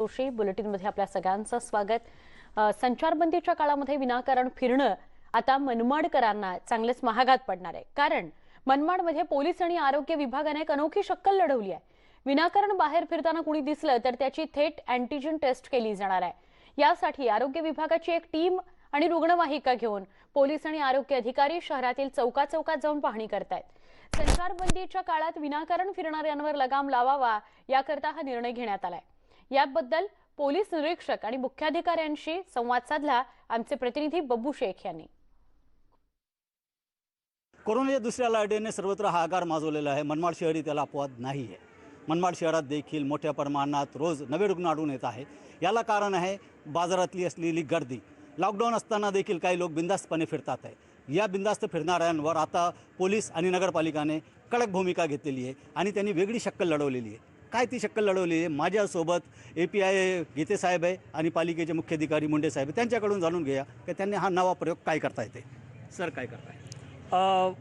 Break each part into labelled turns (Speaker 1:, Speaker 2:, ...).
Speaker 1: जोशी बुलेटिनमध्ये आपल्या सगळ्यांचं स्वागत. संचारबंदीच्या काळामध्ये विनाकारण फिरणं आता मनमाडकरांना चांगलेच महागात पडणार आहे. कारण मनमाडमध्ये पोलीस आणि आरोग्य विभागाने एक अनोखी शक्कल लढवली आहे. विनाकारण बाहेर फिरताना कुणी दिसलं तर त्याची थेट अँटीजन टेस्ट केली जाणार आहे. यासाठी आरोग्य विभागाची एक टीम आणि रुग्णवाहिका घेऊन पोलीस आणि आरोग्य अधिकारी शहरातील चौका चौकात जाऊन पाहणी करतायत. संचारबंदीच्या काळात विनाकारण फिरणाऱ्यांवर लगाम लावावा याकरता हा निर्णय घेण्यात आलाय. याबद्दल पोलीस निरीक्षक आणि मुख्याधिकाऱ्यांशी संवाद साधला. आमचे प्रतिनिधी बब्बू शेख यांनी.
Speaker 2: कोरोनाच्या दुसऱ्या लाटेने सर्वत्र हाहाकार माजवलेला आहे. मनमाड शहरी त्याला अपवाद नाही आहे मनमाड शहरात देखील मोठ्या प्रमाणात रोज नवे रुग्ण आढळून येत आहे. याला कारण आहे बाजारातली असलेली गर्दी. लॉकडाऊन असताना देखील काही लोक बिंदास्तपणे फिरतात आहे. या बिंदास्त फिरणाऱ्यांवर आता पोलीस आणि नगरपालिकाने कडक भूमिका घेतलेली आहे आणि त्यांनी वेगळी शक्कल लढवलेली आहे. काय ती शक्कल लढवली? आहे माझ्यासोबत ए पी आय गीते साहेब आहे आणि पालिकेचे मुख्य अधिकारी मुंडे साहेब आहे. त्यांच्याकडून जाणून घेऊया की त्यांनी हा नवा प्रयोग काय करता येते? सर काय करताय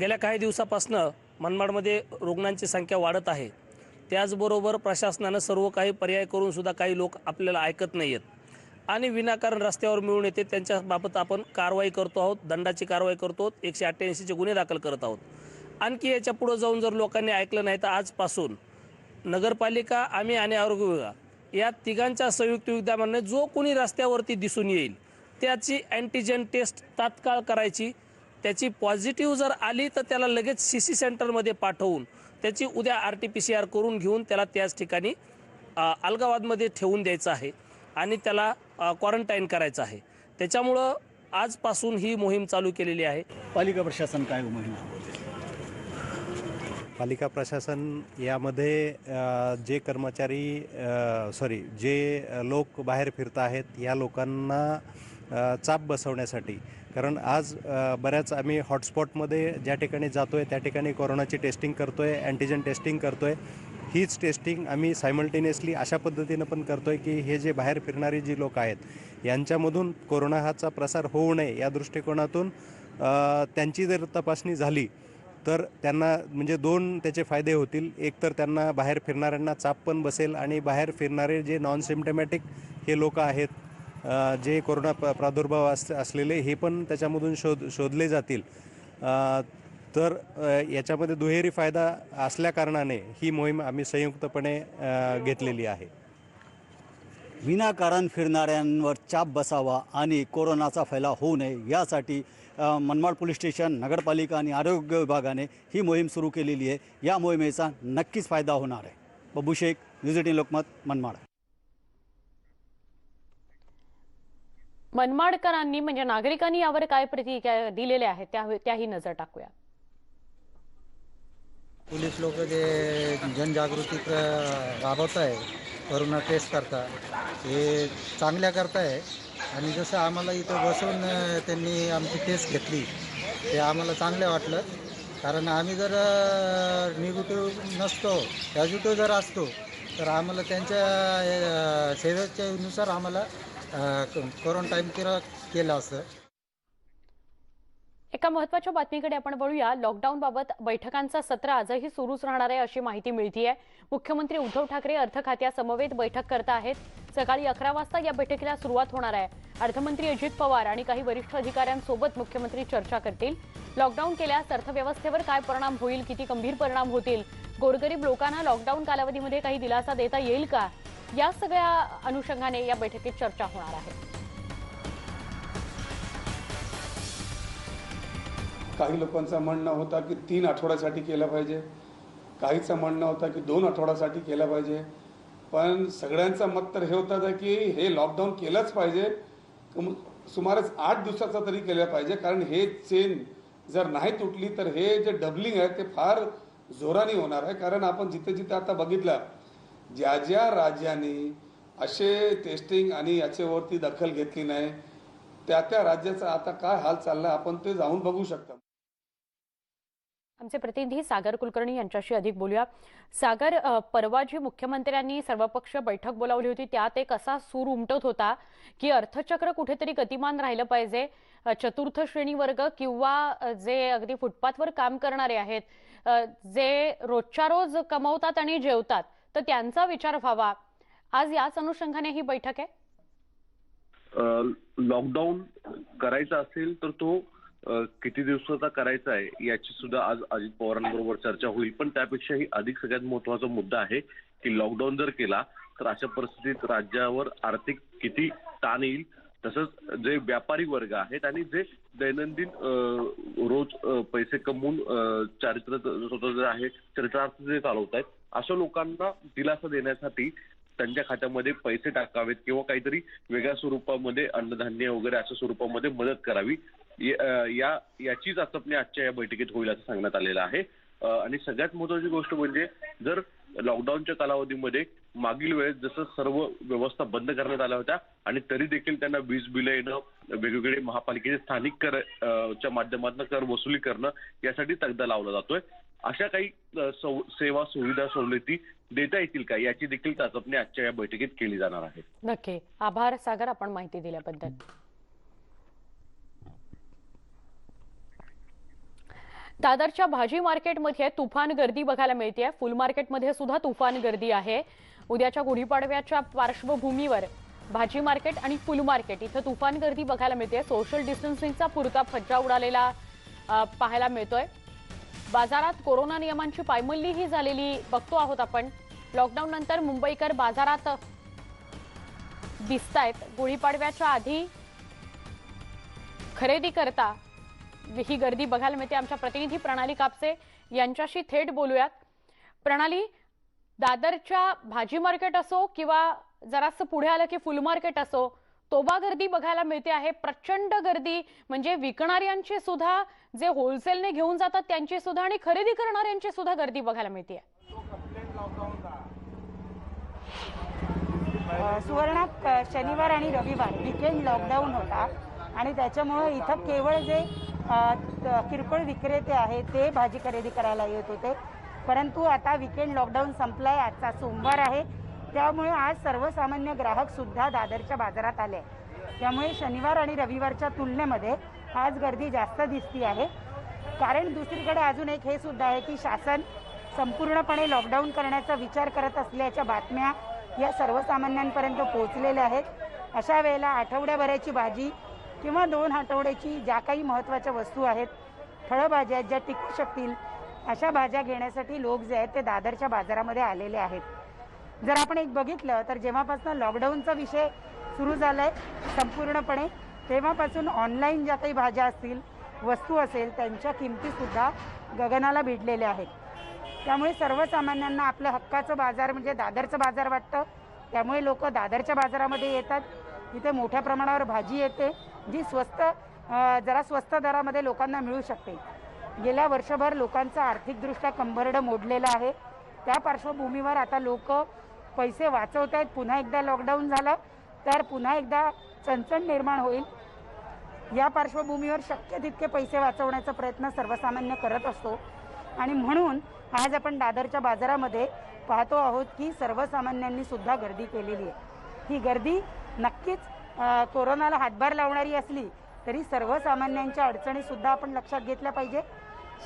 Speaker 3: गेल्या काही दिवसापासनं मनमाडमध्ये रुग्णांची संख्या वाढत आहे. त्याचबरोबर प्रशासनानं सर्व काही पर्याय करूनसुद्धा काही लोक आपल्याला ऐकत नाही आहेत. आणि विनाकारण रस्त्यावर मिळून येते त्यांच्याबाबत आपण कारवाई करतो आहोत दंडाची कारवाई करतो आहोत एकशे अठ्ठ्याऐंशीचे गुन्हे दाखल करत आहोत. आणखी याच्या पुढं जाऊन जर लोकांनी ऐकलं नाही तर आजपासून नगरपालिका आम्ही आणि आरोग्य विभाग या तिघांच्या संयुक्त विद्यमाने जो कोणी रस्त्यावरती दिसून येईल त्याची अँटीजेन टेस्ट तात्काळ करायची. त्याची पॉझिटिव्ह जर आली तर त्याला लगेच सी सी सेंटरमध्ये पाठवून त्याची उद्या R T P C R करून घेऊन त्याला त्याच ठिकाणी अलगावादमध्ये ठेवून द्यायचं आहे आणि त्याला क्वारंटाईन करायचं आहे. त्याच्यामुळं आजपासून ही मोहीम चालू केलेली आहे.
Speaker 2: पालिका प्रशासन काय मोहीम
Speaker 4: पालिका प्रशासन यामध्ये जे कर्मचारी सॉरी जे लोक बाहेर फिरत आहेत या लोकांना चाप बसवण्यासाठी. कारण आज बऱ्याच आम्ही हॉटस्पॉटमध्ये ज्या ठिकाणी जातो आहे त्या ठिकाणी कोरोनाची टेस्टिंग करतो आहे अँटीजन टेस्टिंग करतो आहे हीच टेस्टिंग आम्ही सायमल्टेनियसली अशा पद्धतीनं पण करतो आहे की हे जे बाहेर फिरणारी जी लोक आहेत यांच्यामधून कोरोना हाचा प्रसार होऊ नये या दृष्टिकोनातून त्यांची जर तपासणी झाली तर त्यांना म्हणजे दोन त्याचे फायदे होतील. एक तर त्यांना बाहेर फिरणाऱ्यांना चाप पण बसेल आणि बाहेर फिरणारे जे नॉन सिमटमॅटिक हे लोक आहेत जे कोरोना प- प्रादुर्भाव अस असलेले हे पण त्याच्यामधून शोध शोधले जातील. तर याच्यामध्ये दुहेरी फायदा असल्याकारणाने ही मोहीम आम्ही संयुक्तपणे घेतलेली आहे.
Speaker 2: विनाकारण फिरणाऱ्यांवर चाप बसावा आणि कोरोनाचा फैलाव होऊ नये यासाठी मनमाड पोलीस स्टेशन नगरपालिका आणि आरोग्य विभागाने ही मोहीम सुरू केलेली आहे. या मोहिमेचा नक्कीच फायदा होणार आहे. Babu Sheikh news eighteen Lokmat Manmad.
Speaker 1: मनमाडकरांनी म्हणजे नागरिकांनी यावर काय प्रतिक्रिया दिलेल्या आहेत त्या त्याही नजर टाकूया.
Speaker 5: पोलीस लोक जे जनजागृती राबवत आहे कोरोना टेस्ट करता हे चांगल्या करताय. आणि जसं आम्हाला इथं बसवून त्यांनी आमची टेस्ट घेतली ते आम्हाला चांगलं वाटलं. कारण आम्ही जर निगेटिव्ह नसतो पॉझिटिव्ह जर असतो तर आम्हाला त्यांच्या सेवेच्यानुसार आम्हाला क्वारंटाईन केलं केलं असतं
Speaker 1: एका महत्त्वाच्या बातमीकडे आपण वळूया. लॉकडाऊन बाबत बैठकांचा सत्र आजही सुरूच राहणार आहे अशी माहिती मिळतीये. मुख्यमंत्री उद्धव ठाकरे अर्थ खात्यासमवेत बैठक करत आहेत. सकाळी अकरा वाजता या बैठकीला सुरुवात होणार आहे. अर्थमंत्री अजित पवार आणि काही वरिष्ठ अधिकाऱ्यांसोबत मुख्यमंत्री चर्चा करतील. लॉकडाऊन केल्यास अर्थव्यवस्थेवर काय परिणाम होईल किती गंभीर परिणाम होतील? गोरगरीब लोकांना लॉकडाऊन कालावधीमध्ये काही दिलासा देता येईल का? या सगळ्या अनुषंगाने या बैठकीत चर्चा होणार आहे.
Speaker 6: काही लोकांचं म्हणणं होता की तीन आठवड्यासाठी केलं पाहिजे. काहीचं म्हणणं होतं की दोन आठवड्यासाठी केलं पाहिजे. पण सगळ्यांचं मत तर हे होतं की हे लॉकडाऊन केलंच पाहिजे. सुमारेच सुमारे आठ दिवसाचा तरी केलं पाहिजे. कारण हे चेन जर नाही तुटली तर हे जे डबलिंग आहे ते फार जोराने होणार आहे. कारण आपण जिथे जिथे आता बघितलं ज्या ज्या राज्यांनी असे टेस्टिंग आणि याच्यावरती दखल घेतली नाही त्या त्या राज्याचा आता काय हाल चाललाय आपण ते जाऊन बघू शकता.
Speaker 1: आमचे प्रतिनिधी सागर कुलकर्णी यांच्याशी अधिक बोलूया. सागर परवा जी मुख्यमंत्र्यांनी सर्वपक्ष बैठक बोलावली होती त्यात एक असा सूर उमटत होता की अर्थचक्र कुठेतरी गतिमान राहिलं पाहिजे. चतुर्थ श्रेणी वर्ग किंवा जे अगदी फुटपाथवर काम करणारे आहेत जे रोजच्या रोज कमवतात आणि जेवतात तर त्यांचा विचार व्हावा. आज याच अनुषंगाने ही बैठक आहे?
Speaker 7: लॉकडाऊन करायचा असेल तर तो किती दिवसाचा करायचा आहे याची सुद्धा आज अजित पवारांबरोबर चर्चा होईल. पण त्यापेक्षाही अधिक सगळ्यात महत्त्वाचा मुद्दा आहे की लॉकडाऊन जर केला तर अशा परिस्थितीत राज्यावर आर्थिक किती ताण येईल तसंच जे व्यापारी वर्ग आहेत आणि जे दैनंदिन रोज पैसे कमवून चारित्र स्वतः जे आहे चरित्रार्थ जे चालवत आहेत अशा लोकांना दिलासा देण्यासाठी त्यांच्या खात्यामध्ये पैसे टाकावेत किंवा काहीतरी वेगळ्या स्वरूपामध्ये अन्नधान्य वगैरे अशा स्वरूपामध्ये मदत करावी. या याचीच आचपणी आजच्या या बैठकीत होईल असं सांगण्यात आलेलं आहे. आणि सगळ्यात महत्वाची गोष्ट म्हणजे जर लॉकडाऊनच्या कालावधीमध्ये मागील वेळेस जसं सर्व व्यवस्था बंद करण्यात आल्या होत्या आणि तरी देखील त्यांना वीज बिलं येणं वेगवेगळे महापालिकेचे स्थानिक कर च्या माध्यमातून कर वसुली करणं यासाठी तगदा लावला जातोय. अशा काही सेवा सुविधा सवलती देता येतील का? याची देखील चाचपणी आजच्या या बैठकीत केली जाणार आहे.
Speaker 1: नक्की. आभार सागर आपण माहिती दिल्याबद्दल. दादरच्या भाजी मार्केटमध्ये तुफान गर्दी बघायला मिळते फुल मार्केटमध्ये सुद्धा तुफान गर्दी आहे. उद्याच्या गुढीपाडव्याच्या पार्श्वभूमीवर भाजी मार्केट आणि फुल मार्केट इथं तुफान गर्दी बघायला मिळते सोशल डिस्टन्सिंगचा पुरता फज्जा उडालेला पाहायला मिळतोय. बाजारात कोरोना नियमांची पायमल्लीही झालेली बघतो आहोत आपण. लॉकडाऊन नंतर मुंबईकर बाजारात दिसतायत. गुढीपाडव्याच्या आधी खरेदी करता ही गर्दी बघायला मिळते. आमच्या प्रतिनिधी प्रणाली कापसे यांच्याशी थेट बोलूयात. प्रणाली दादरच्या भाजी मार्केट असो किंवा जरासं पुढे आलं की फुल मार्केट असो तोबा गर्दी बघायला मिळते आहे. प्रचंड गर्दी म्हणजे विकणाऱ्यांची सुद्धा जे होलसेलने घेऊन जातात त्यांची सुद्धा आणि खरेदी करणाऱ्यांची सुद्धा गर्दी बघायला मिळते.
Speaker 8: आहे सुवर्णात शनिवार आणि रविवार. विकेंड लॉकडाऊन होता. आणि त्याच्यामुळे इथं केवळ जे किरकोळ विक्रेते आहेत ते भाजी खरेदी करायला येत होते. परंतु आता विकेंड लॉकडाऊन संपलाय आजचा सोमवार आहे. त्यामुळे आज सर्वसामान्य ग्राहक सुद्धा दादरच्या बाजारात आले. त्यामुळे शनिवार आणि रविवारच्या तुलनेमध्ये आज गर्दी जास्त दिसती आहे. कारण दुसरीकडे अजून एक हे सुद्धा आहे की शासन संपूर्णपणे लॉकडाऊन करण्याचा विचार करत असल्याच्या बातम्या या सर्वसामान्यांपर्यंत पोहोचलेल्या आहेत. अशा वेळेला आठवड्याभराची भाजी किंवा दोन आठवड्याची ज्या काही महत्त्वाच्या वस्तू आहेत फळभाज्या आहेत, ज्या टिकू शकतील अशा भाज्या घेण्यासाठी लोक जे आहेत ते दादरच्या बाजारामध्ये आलेले आहेत. जर आपण एक बघितलं तर जेव्हापासून लॉकडाऊनचा विषय सुरू झाला आहे संपूर्णपणे तेव्हापासून ऑनलाईन ज्या काही भाज्या असतील वस्तू असेल त्यांच्या किमतीसुद्धा गगनाला भिडलेल्या आहेत. त्यामुळे सर्वसामान्यांना आपलं हक्काचं बाजार म्हणजे दादरचं बाजार वाटतं. त्यामुळे लोक दादरच्या बाजारामध्ये येतात. इथे मोठ्या प्रमाणावर भाजी येते. जी स्वस्त जरा स्वस्त दरामध्ये लोकांना मिळू शकते. गेल्या वर्षभर लोकांचं आर्थिकदृष्ट्या कंबरडं मोडलेलं आहे. त्या पार्श्वभूमीवर आता लोक पैसे वाचवत आहेत. पुन्हा एकदा लॉकडाऊन झालं तर पुन्हा एकदा चणचण निर्माण होईल. या पार्श्वभूमीवर शक्य तितके पैसे वाचवण्याचा प्रयत्न सर्वसामान्य करत असतो. आणि म्हणून आज आपण दादरच्या बाजारामध्ये पाहतो आहोत की सर्वसामान्यांनी सुद्धा गर्दी केलेली आहे. ही गर्दी नक्कीच कोरोनाला हातभार लावणारी असली तरी सर्वसामान्यांच्या अडचणी सुद्धा आपण लक्षात घेतल्या पाहिजे.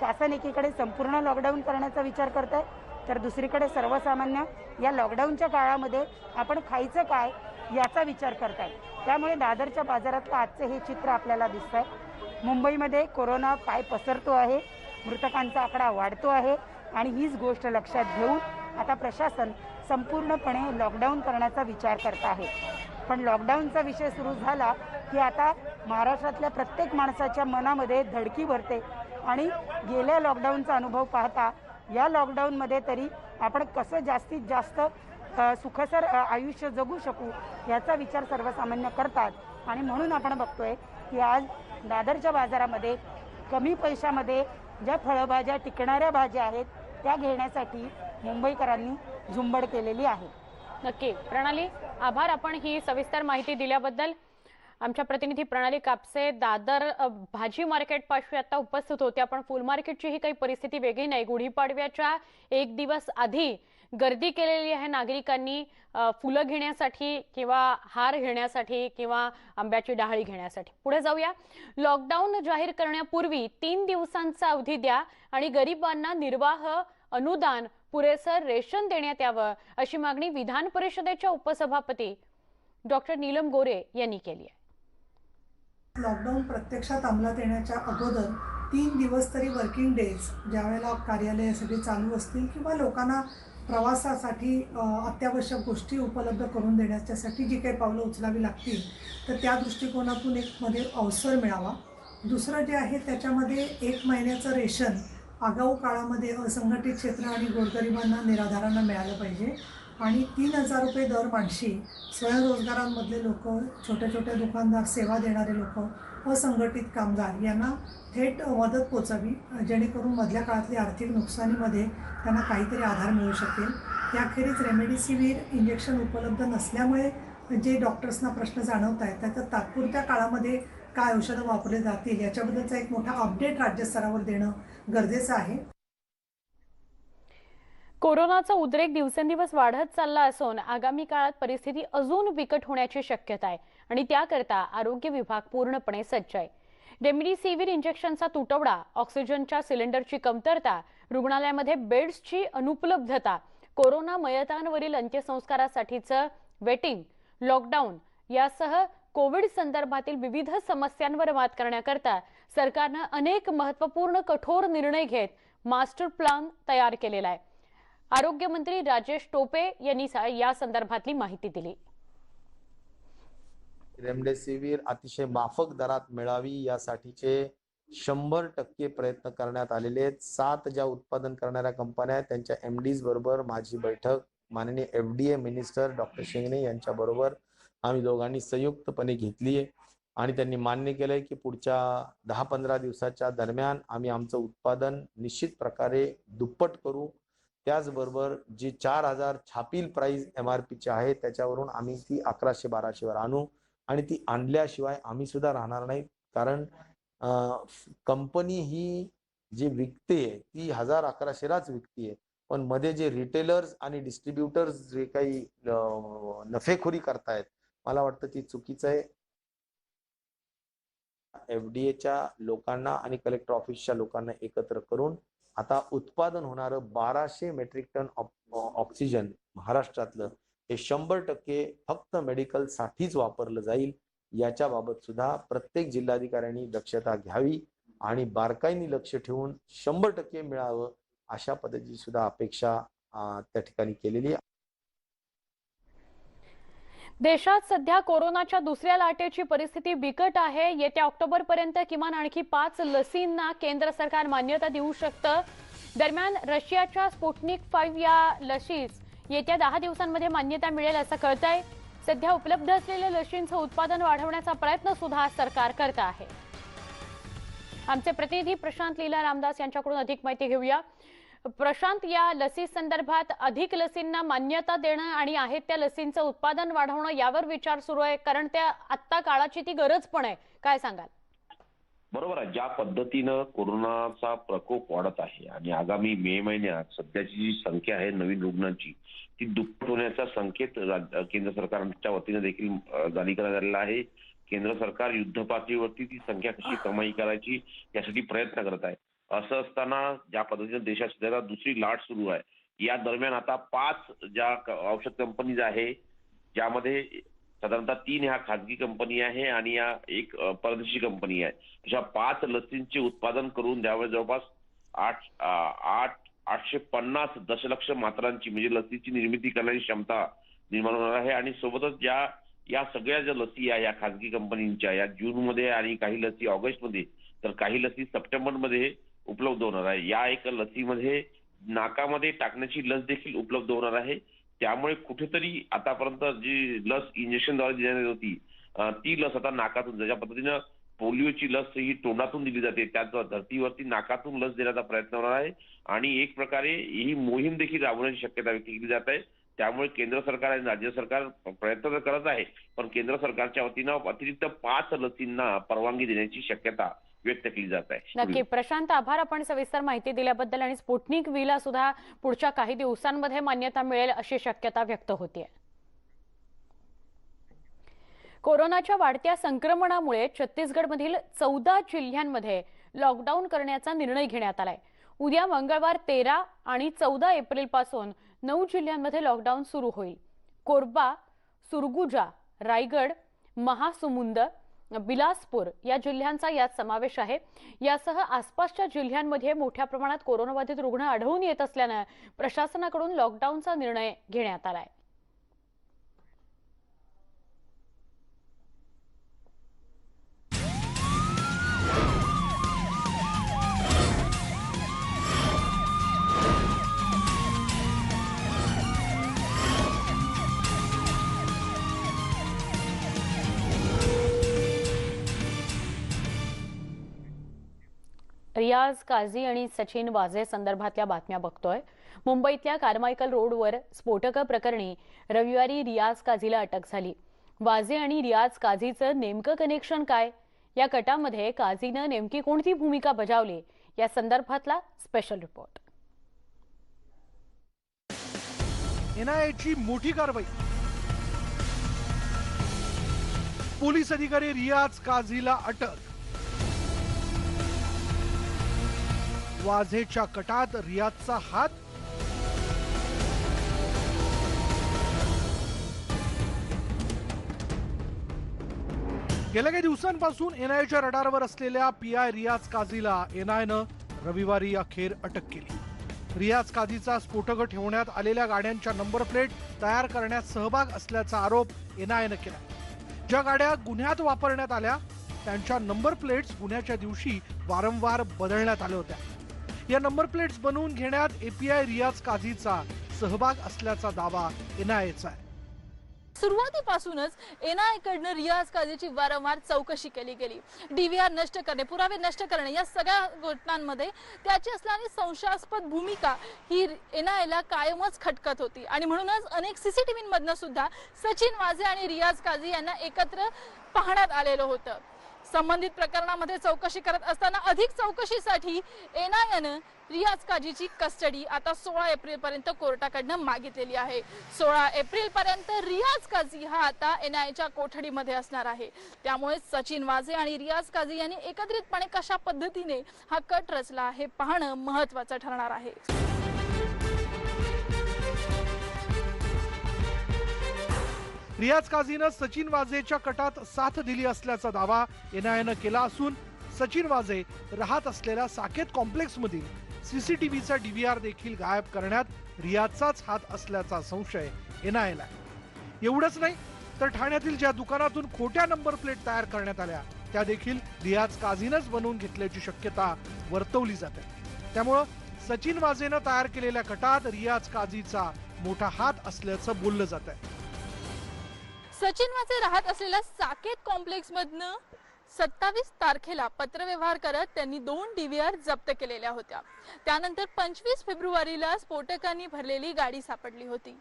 Speaker 8: शासन एकीकडे संपूर्ण लॉकडाऊन करण्याचा विचार करत आहे तर दुसरीकडे सर्वसामान्य या लॉकडाऊनच्या काळामध्ये आपण खायचं काय याचा विचार करत आहे त्यामुळे दादरच्या बाजारातलं आजचं हे चित्र आपल्याला दिसत आहे मुंबईमध्ये कोरोना काय पसरतो आहे मृतकांचा आकडा वाढतो आहे आणि हीच गोष्ट लक्षात घेऊन आता प्रशासन संपूर्णपणे लॉकडाऊन करण्याचा विचार करत आहे. पण लॉकडाऊनचा विषय सुरू झाला की आता महाराष्ट्रातल्या प्रत्येक माणसाच्या मनामध्ये धडकी भरते. आणि गेल्या लॉकडाऊनचा अनुभव पाहता या लॉकडाऊनमध्ये तरी आपण कसं जास्तीत जास्त सुखसर आयुष्य जगू शकू याचा विचार सर्वसामान्य करतात. आणि म्हणून आपण बघतोय की आज दादरच्या बाजारामध्ये कमी पैशामध्ये ज्या फळभाज्या टिकणाऱ्या भाज्या आहेत त्या घेण्यासाठी मुंबईकरांनी झुंबड केलेली आहे.
Speaker 1: नक्की. प्रणाली आभार. आपण ही सविस्तर माहिती दिल्याबद्दल आमच्या प्रतिनिधी प्रणाली कापसे दादर भाजी मार्केट पाशी आता उपस्थित होते. पण फुल मार्केटची ही काही परिस्थिती वेगळी नाही. गुढीपाडव्याच्या एक दिवस आधी गर्दी केलेली आहे नागरिकांनी फुलं घेण्यासाठी किंवा हार घेण्यासाठी किंवा आंब्याची डहाळी घेण्यासाठी. पुढे जाऊया. लॉकडाऊन जाहीर करण्यापूर्वी तीन दिवसांचा अवधी द्या आणि गरिबांना निर्वाह अनुदान पुरेसं रेशन देण्यात यावं अशी मागणी विधान परिषदेच्या उपसभापती डॉक्टर नीलम गोरे यांनी केली आहे.
Speaker 9: लॉकडाऊन प्रत्यक्षात अंमलात येण्याच्या अगोदर तीन दिवस तरी वर्किंग डेज ज्यावेळेला कार्यालय सगळी चालू असतील किंवा लोकांना प्रवासासाठी अत्यावश्यक गोष्टी उपलब्ध करून देण्याच्यासाठी जी काही पावलं उचलावी लागतील तर त्या दृष्टिकोनातून एक मध्ये अवसर मिळावा. दुसरं जे आहे त्याच्यामध्ये एक महिन्याचं रेशन आगाऊ काळामध्ये असंघटित क्षेत्र आणि गोरगरिबांना निराधारांना मिळालं पाहिजे. आणि तीन हजार रुपये दर माणशी स्वयंरोजगारांमधले लोक छोटे छोटे दुकानदार सेवा देणारे लोक असंघटित कामगार यांना थेट मदत पोचावी जेणेकरून मधल्या काळातली आर्थिक नुकसानीमध्ये त्यांना काहीतरी आधार मिळू शकेल. त्याखेरीज रेमडेसिवीर इंजेक्शन उपलब्ध नसल्यामुळे जे डॉक्टर्सना प्रश्न जाणवत आहेत त्याचं तात्पुरत्या काळामध्ये काय औषधं वापरले जातील याच्याबद्दलचा एक मोठा अपडेट राज्यस्तरावर देणं गरजेचं आहे.
Speaker 1: कोरोनाचा उद्रेक दिवसेंदिवस वाढत चालला असून आगामी काळात परिस्थिती अजून बिकट होण्याची शक्यता आहे आणि त्याकरता आरोग्य विभाग पूर्णपणे सज्ज आहे. रेमडेसिवीर इंजेक्शनचा तुटवडा ऑक्सिजनच्या सिलेंडरची कमतरता रुग्णालयामध्ये बेड्सची अनुपलब्धता कोरोना मयतांवरील अंत्यसंस्कारासाठीचं वेटिंग लॉकडाऊन यासह कोविड संदर्भातील विविध समस्यांवर मात करण्याकरता सरकारनं अनेक महत्त्वपूर्ण कठोर निर्णय घेत मास्टर प्लॅन तयार केलेला आहे. आरोग्यमंत्री राजेश टोपे यांनी या संदर्भातली माहिती दिली.
Speaker 10: रेमडेसिवीर अतिशय माफक दरात मिळावी यासाठीचे शंभर टक्के प्रयत्न करण्यात आलेले आहेत. सात ज्या उत्पादन करणाऱ्या कंपन्या आहेत त्यांच्या एमडीज बरोबर माझी बैठक माननीय F D A minister doctor Shingne यांच्या बरोबर आम्ही दोघांनी संयुक्तपणे घेतली आहे आणि त्यांनी मान्य केलंय की पुढच्या दहा पंधरा दिवसाच्या दरम्यान आम्ही आमचं उत्पादन निश्चित प्रकारे दुप्पट करू. त्याचबरोबर जी चार हजार छापील प्राईज एम आर पीची आहे त्याच्यावरून आम्ही ती अकराशे बाराशेवर आणू. आणि ती आणल्याशिवाय आम्ही सुद्धा राहणार नाही कारण कंपनी ही जी विकते ती हजार अकराशेलाच विकते पण मध्ये जे रिटेलर्स आणि डिस्ट्रीब्युटर्स जे काही नफेखोरी करतायत मला वाटतं ती चुकीचं आहे. एफडीएच्या लोकांना आणि कलेक्टर ऑफिसच्या लोकांना एकत्र करून आता उत्पादन होणारं बाराशे मेट्रिक टन ऑक्सिजन महाराष्ट्रातलं हे शंभर टक्के फक्त मेडिकल साठीच वापरलं जाईल. याच्या बाबत सुद्धा प्रत्येक जिल्हाधिकाऱ्यांनी दक्षता घ्यावी आणि बारकाईने लक्ष ठेवून शंभर टक्के मिळावं अशा पद्धतीची सुद्धा अपेक्षा त्या ठिकाणी केलेली आहे.
Speaker 1: देशात सध्या कोरोनाच्या दुसऱ्या लाटेची परिस्थिती बिकट आहे. येत्या ऑक्टोबरपर्यंत किमान आणखी पाच लसींना केंद्र सरकार मान्यता देऊ शकतं. दरम्यान रशियाच्या स्पुटनिक फाईव्ह या लशीस येत्या दहा दिवसांमध्ये मान्यता मिळेल असं कळतंय. सध्या उपलब्ध असलेल्या लशींचं उत्पादन वाढवण्याचा प्रयत्न सुद्धा सरकार करत आहे. आमचे प्रतिनिधी प्रशांत लीला रामदास यांच्याकडून अधिक माहिती घेऊया. प्रशांत या लसी संदर्भात अधिक लसींना मान्यता देणं आणि आहेत त्या लसींचं उत्पादन वाढवणं यावर विचार सुरू आहे. कारण त्या आत्ता काळाची ती गरज पण आहे. काय सांगाल?
Speaker 11: बरोबर आहे. ज्या पद्धतीनं कोरोनाचा प्रकोप वाढत आहे आणि आगामी मे महिन्यात सध्याची जी संख्या आहे नवीन रुग्णांची ती दुप्पट होण्याचा संकेत केंद्र सरकारच्या वतीनं देखील जारी करण्यात आलेला आहे. केंद्र सरकार युद्ध पातळीवरती ती संख्या कशी कमाई करायची यासाठी प्रयत्न करत आहे. असं असताना ज्या पद्धतीनं देशात सध्या दुसरी लाट सुरू आहे या दरम्यान आता पाच ज्या औषध कंपनीज आहे ज्यामध्ये साधारणतः तीन ह्या खाजगी कंपनी आहे आणि या एक परदेशी कंपनी आहे. अशा पाच लसींचे उत्पादन करून द्यावे जवळपास आठ आठ आठशे पन्नास दशलक्ष मात्रांची म्हणजे लसीची निर्मिती करण्याची क्षमता निर्माण होणार आहे आणि सोबतच ज्या या सगळ्या ज्या लसी आहे या खाजगी कंपनींच्या या जूनमध्ये आणि काही लसी ऑगस्टमध्ये तर काही लसी सप्टेंबरमध्ये उपलब्ध होणार आहे. या एका लसीमध्ये नाकामध्ये टाकण्याची लस देखील उपलब्ध होणार आहे. त्यामुळे कुठेतरी आतापर्यंत जी लस इंजेक्शनद्वारे देण्यात होती ती लस आता नाकातून ज्या पद्धतीनं पोलिओची लस ही तोंडातून दिली जाते त्याच धर्तीवरती नाकातून लस देण्याचा प्रयत्न होणार आहे. आणि एक प्रकारे ही मोहीम देखील राबवण्याची शक्यता व्यक्त केली जात आहे. त्यामुळे केंद्र सरकार आणि राज्य सरकार प्रयत्न तर करत आहे पण केंद्र सरकारच्या वतीनं अतिरिक्त पाच लसींना परवानगी देण्याची शक्यता व्यक्त केली जात आहे.
Speaker 1: नक्की. प्रशांत आभार आपण सविस्तर माहिती दिल्याबद्दल आणि स्पुटनिक वीला सुद्धा पुढच्या काही दिवसांमध्ये मान्यता मिळेल अशी शक्यता व्यक्त होतीये. कोरोनाच्या वाढत्या संक्रमणामुळे छत्तीसगडमधील चौदा जिल्ह्यांमध्ये लॉकडाऊन करण्याचा निर्णय घेण्यात आलाय. उद्या मंगळवार तेरा आणि चौदा एप्रिलपासून नऊ जिल्ह्यांमध्ये लॉकडाऊन सुरू होईल. कोरबा सुरगुजा रायगड महासुमुंद बिलासपूर या जिल्ह्यांचा यात समावेश आहे. यासह आसपासच्या जिल्ह्यांमध्ये मोठ्या प्रमाणात कोरोनाबाधित रुग्ण आढळून येत असल्यानं प्रशासनाकडून लॉकडाऊनचा निर्णय घेण्यात आलाय. रियाज काझी आणि सचिन वाझे संदर्भातल्या बातम्या बघतोय. मुंबईतल्या कारमायकल रोडवर स्फोटक प्रकरणी रविवारी रियाज काझीला अटक झाली. वाझे आणि रियाज काझीचं नेमकं कनेक्शन काय? या कटामध्ये काझीनं नेमकी कोणती भूमिका बजावली? या संदर्भातला स्पेशल रिपोर्ट
Speaker 12: एनआयएची मोठी कारवाई. पोलीस अधिकारी रियाज काझीला अटक. वाझेच्या कटात रियाजचा हात. गेल्या काही दिवसांपासून एनआयच्या रडारवर असलेल्या पी आय रियाज काझीला एनआयनं रविवारी अखेर अटक केली. रियाज काझीचा स्फोटक ठेवण्यात आलेल्या गाड्यांच्या नंबर प्लेट तयार करण्यात सहभाग असल्याचा आरोप एनआयनं केला. ज्या गाड्या गुन्ह्यात वापरण्यात आल्या त्यांच्या नंबर प्लेट्स गुन्ह्याच्या दिवशी वारंवार बदलण्यात आल्या होत्या. या नंबर प्लेट्स बनवून घेण्यात एपीआय रियाज काझीचा सहभाग असल्याचा दावा एनआयएचा आहे.
Speaker 13: सुरुवातीपासूनच एनआय कडनं रियाज काझीची वारंवार चौकशी केली गेली. डीव्हीआर नष्ट करणे पुरावे नष्ट करणे या सगळ्या घटनांमध्ये त्याची असणारी संशयास्पद भूमिका ही एनआयला कायमच खटकत होती. आणि म्हणूनच अनेक सीसीटीव्हीमधनं सुद्धा सचिन वाझे आणि रियाज काझी यांना एकत्र पाहण्यात आलेलं होतं. संबंधित प्रकरणामध्ये चौकशी करत असताना अधिक चौकशीसाठी एनआयएनं रियाज काझीची कस्टडी आता सोळा एप्रिल पर्यंत कोर्टाकडनं मागितलेली आहे. सोळा एप्रिल पर्यंत रियाज काझी हा आता एनआयच्या कोठडीमध्ये असणार आहे. त्यामुळे सचिन वाझे आणि रियाज काझी यांनी एकत्रितपणे कशा पद्धतीने हा कट रचला हे पाहणं महत्वाचं ठरणार आहे.
Speaker 12: रियाज काझीनं सचिन वाझेच्या कटात साथ दिली असल्याचा दावा एनआयनं केला असून सचिन वाझे राहत असलेल्या साकेत कॉम्प्लेक्समधील सीसीटीव्हीचा डीव्हीआर देखील गायब करण्यात रियाजचाच हात असल्याचा संशय एनआयला एवढंच नाही तर ठाण्यातील ज्या दुकानातून खोट्या नंबर प्लेट तयार करण्यात आल्या त्या देखील रियाज काझीनच बनवून घेतल्याची शक्यता वर्तवली जाते. त्यामुळं सचिन वाझेनं तयार केलेल्या कटात रियाज काझीचा मोठा हात असल्याचं बोललं जात आहे
Speaker 13: सचिन वाझे राहत असलेल्या साकेत कॉम्प्लेक्स मधनं सत्तावीस तारखेला पत्रव्यवहार करत त्यांनी दोन डीव्हीआर जप्त केलेल्या होत्या. त्यानंतर पंचवीस फेब्रुवारीला स्फोटकांनी भरलेली गाडी सापडली होती.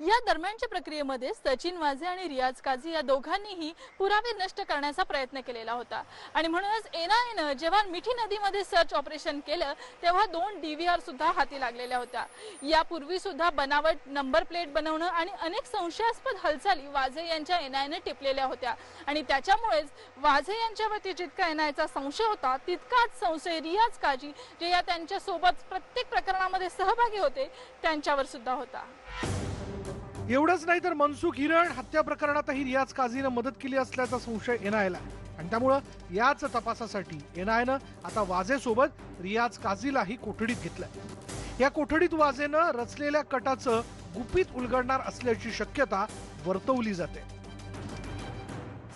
Speaker 13: या दरम्यानच्या प्रक्रियेमध्ये सचिन वाझे आणि रियाज काझी या दोघांनीही पुरावे नष्ट करण्याचा प्रयत्न केलेला होता. आणि म्हणूनच एनआयनं जेव्हा मिठी नदीमध्ये सर्च ऑपरेशन केलं तेव्हा दोन डीव्हीआर सुद्धा हाती लागलेल्या होत्या. यापूर्वी सुद्धा बनावट नंबर प्लेट बनवणं आणि अनेक संशयास्पद हालचाली वाझे यांच्या एनआयने टिपलेल्या होत्या. आणि त्याच्यामुळेच वाझे यांच्यावरती जितका एनआयचा संशय होता तितकाच संशय रियाज काझी जे या त्यांच्यासोबत प्रत्येक प्रकरणामध्ये सहभागी होते त्यांच्यावर सुद्धा होता.
Speaker 12: एवढंच नाही तर मनसुख हिरण हत्या प्रकरणातही रियाज काझीनं मदत केली असल्याचा संशय एनआयला आणि त्यामुळं याच तपासासाठी एनआयनं आता वाझेसोबत रियाज काझीलाही कोठडीत घेतलंय. या कोठडीत वाझेनं रचलेल्या कटाचं गुपित उलगडणार असल्याची शक्यता वर्तवली जाते.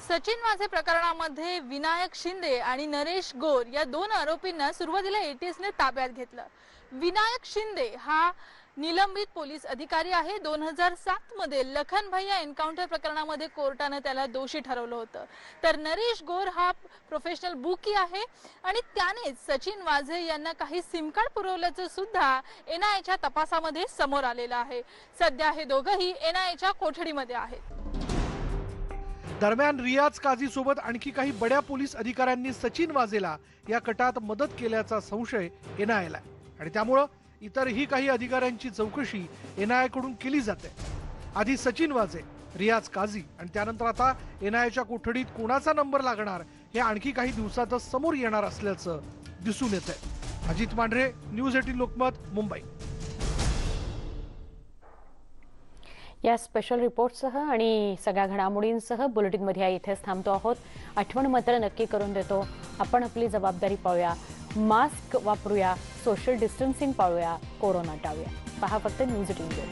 Speaker 13: सचिन वाझे प्रकरणामध्ये विनायक शिंदे आणि नरेश गोर या दोन आरोपींना सुरुवातीला एटीएसने ताब्यात घेतलं. विनायक शिंदे हा निलंबित पोलीस अधिकारी आहे. दोन हजार सात मध्ये लखन भैया एन्काउंटर प्रकरणामध्ये कोर्टानं त्याला दोषी ठरवलं होतं. तर नरेश गोर हा प्रोफेशनल बुकी आहे आणि त्यानेच सचिन वाझे यांना काही सिमकार्ड पुरवल्याचं सुद्धा एनआयच्या तपासामध्ये समोर आलेलं आहे. सध्या हे दोघंही एनआयच्या कोठडीमध्ये आहेत.
Speaker 12: दरम्यान रियाज काझी सोबत आणखी काही बड्या पोलीस अधिकाऱ्यांनी सचिन वाझेला या कटात मदत केल्याचा संशय एनआयला आणि त्यामुळं इतरही काही अधिकाऱ्यांची चौकशी एनआयकडून केली जाते. आधी सचिन वाजे रियाज काझी आणि त्यानंतर आता एनआयच्या कोठडीत कोणाचा नंबर लागणार हे आणखी काही दिवसातच समोर येणार असल्याचं दिसून येत आहे अजित मांढरे न्यूज एटीन लोकमत मुंबई.
Speaker 1: या स्पेशल रिपोर्टसह आणि सगळ्या घडामोडींसह बुलेटिनमध्ये या इथेच थांबतो आहोत. आठवण मात्र नक्की करून देतो. आपण आपली जबाबदारी पाहूया. मास्क वापरूया सोशल डिस्टन्सिंग पाळूया कोरोना टाळूया. पहा फक्त न्यूज इंडिया